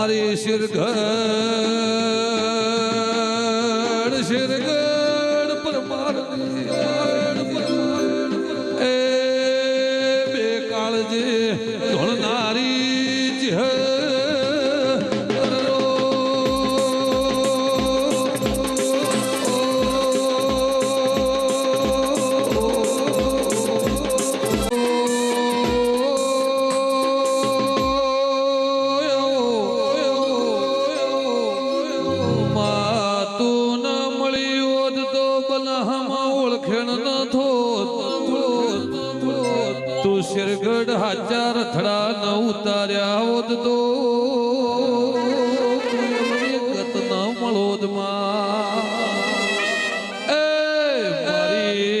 શિરગઢ શિરગઢ પરમાર એ બે કાળજી ધોળનારી થોત તું શિરગઢ હાચા થડા ન ઉતાર્યા હોત તો. ગત ન મળોદ એ મારી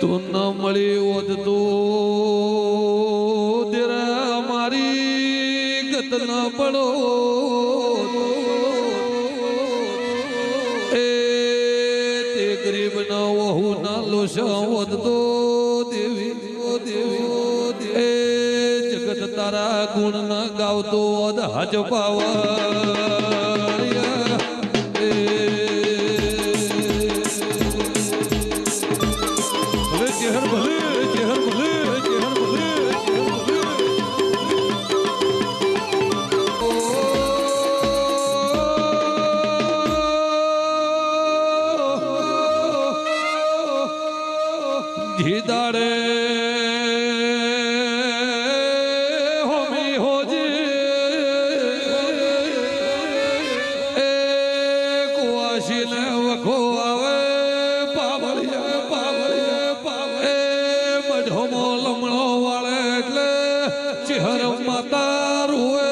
તું ન મળી હોત તો મારી ગત ન પડો એ તે ગરીબ ન વહુ ના લોસા તો દેવી દેવી એ જગત તારા ગુણ ન ગાવતો વધ હજ પાવર. ચેહર ભલે ચેહર ભલે ચેહર ભલે ચેહર એ લમણો વાળે એટલે ચિહર માતા રૂ